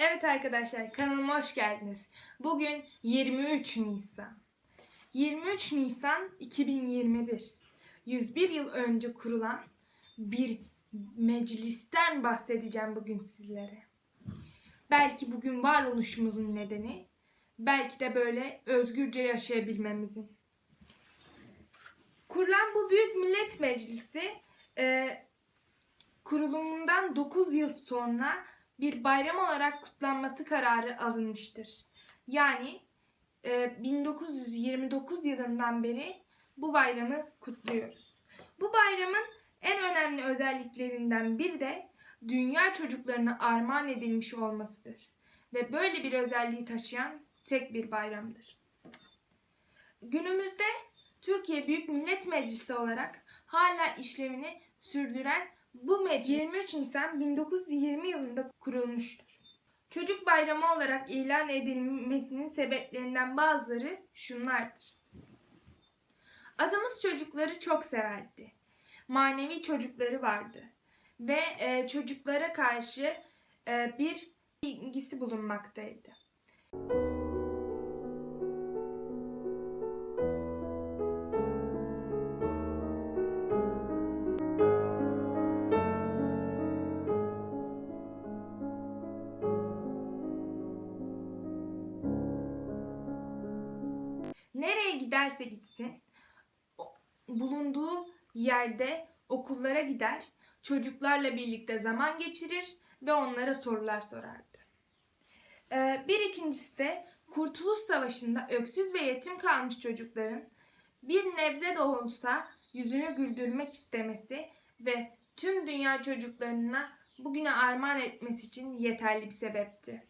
Evet arkadaşlar kanalıma hoş geldiniz. Bugün 23 Nisan. 23 Nisan 2021. 101 yıl önce kurulan bir meclisten bahsedeceğim bugün sizlere. Belki bugün varoluşumuzun nedeni, belki de böyle özgürce yaşayabilmemizin. Kurulan bu Büyük Millet Meclisi e, kurulumundan 9 yıl sonra bir bayram olarak kutlanması kararı alınmıştır. Yani e, 1929 yılından beri bu bayramı kutluyoruz. Bu bayramın en önemli özelliklerinden biri de dünya çocuklarına armağan edilmiş olmasıdır. Ve böyle bir özelliği taşıyan tek bir bayramdır. Günümüzde Türkiye Büyük Millet Meclisi olarak hala işlevini sürdüren bu meclis 23 Nisan 1920 yılında kurulmuştur. Çocuk bayramı olarak ilan edilmesinin sebeplerinden bazıları şunlardır. Atamız çocukları çok severdi. Manevi çocukları vardı ve e, çocuklara karşı e, bir ilgisi bulunmaktaydı. Nereye giderse gitsin bulunduğu yerde okullara gider, çocuklarla birlikte zaman geçirir ve onlara sorular sorardı. Ee, bir ikincisi de Kurtuluş Savaşı'nda öksüz ve yetim kalmış çocukların bir nebze de olsa yüzünü güldürmek istemesi ve tüm dünya çocuklarına bugüne armağan etmesi için yeterli bir sebepti.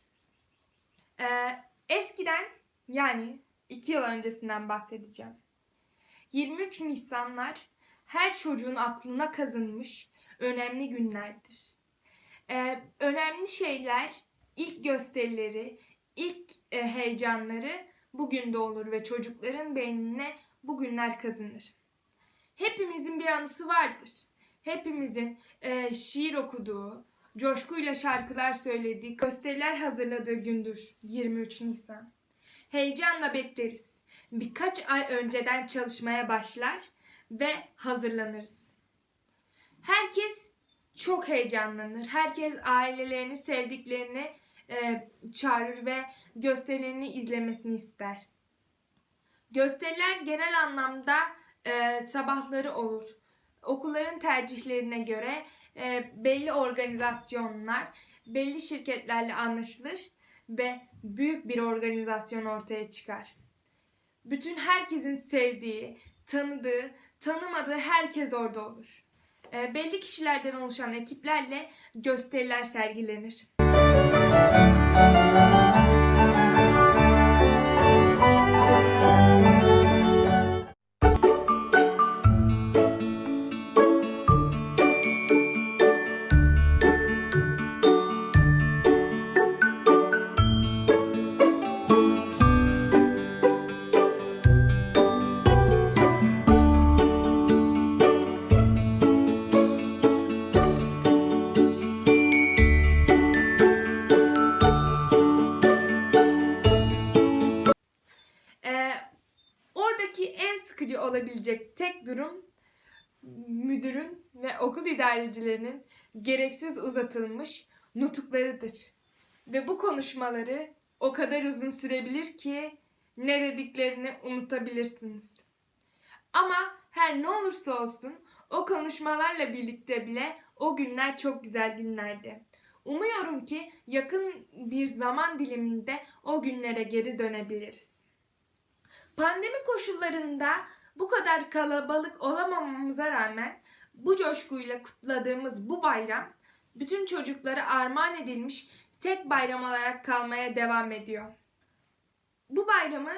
Ee, eskiden yani 2 yıl öncesinden bahsedeceğim. 23 Nisanlar her çocuğun aklına kazınmış önemli günlerdir. Ee, önemli şeyler, ilk gösterileri, ilk e, heyecanları bugün de olur ve çocukların beynine bu günler kazınır. Hepimizin bir anısı vardır. Hepimizin e, şiir okuduğu, coşkuyla şarkılar söylediği, gösteriler hazırladığı gündür 23 Nisan heyecanla bekleriz. Birkaç ay önceden çalışmaya başlar ve hazırlanırız. Herkes çok heyecanlanır. Herkes ailelerini, sevdiklerini e, çağırır ve gösterilerini izlemesini ister. Gösteriler genel anlamda e, sabahları olur. Okulların tercihlerine göre e, belli organizasyonlar, belli şirketlerle anlaşılır ve büyük bir organizasyon ortaya çıkar. Bütün herkesin sevdiği, tanıdığı, tanımadığı herkes orada olur. E, belli kişilerden oluşan ekiplerle gösteriler sergilenir. Sıkıcı olabilecek tek durum müdürün ve okul idarecilerinin gereksiz uzatılmış nutuklarıdır. Ve bu konuşmaları o kadar uzun sürebilir ki ne dediklerini unutabilirsiniz. Ama her ne olursa olsun o konuşmalarla birlikte bile o günler çok güzel günlerdi. Umuyorum ki yakın bir zaman diliminde o günlere geri dönebiliriz. Pandemi koşullarında bu kadar kalabalık olamamamıza rağmen bu coşkuyla kutladığımız bu bayram bütün çocuklara armağan edilmiş tek bayram olarak kalmaya devam ediyor. Bu bayramı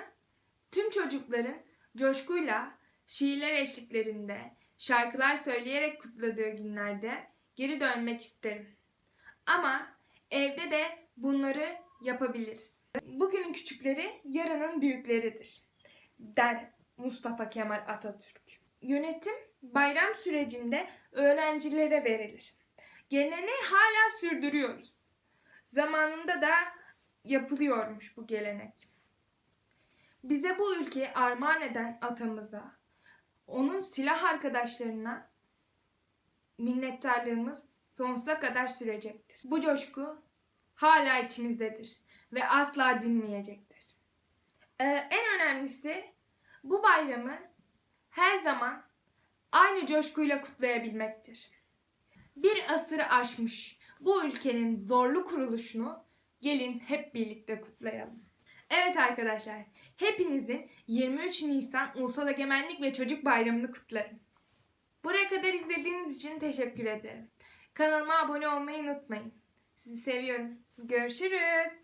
tüm çocukların coşkuyla şiirler eşliklerinde, şarkılar söyleyerek kutladığı günlerde geri dönmek isterim. Ama evde de bunları yapabiliriz. Bugünün küçükleri yarının büyükleridir der Mustafa Kemal Atatürk. Yönetim bayram sürecinde öğrencilere verilir. Geleneği hala sürdürüyoruz. Zamanında da yapılıyormuş bu gelenek. Bize bu ülkeyi armağan eden atamıza, onun silah arkadaşlarına minnettarlığımız sonsuza kadar sürecektir. Bu coşku hala içimizdedir ve asla dinmeyecektir. Ee, en önemlisi bu bayramı her zaman aynı coşkuyla kutlayabilmektir. Bir asırı aşmış bu ülkenin zorlu kuruluşunu gelin hep birlikte kutlayalım. Evet arkadaşlar, hepinizin 23 Nisan Ulusal Egemenlik ve Çocuk Bayramı'nı kutlarım. Buraya kadar izlediğiniz için teşekkür ederim. Kanalıma abone olmayı unutmayın. Sizi seviyorum. Görüşürüz.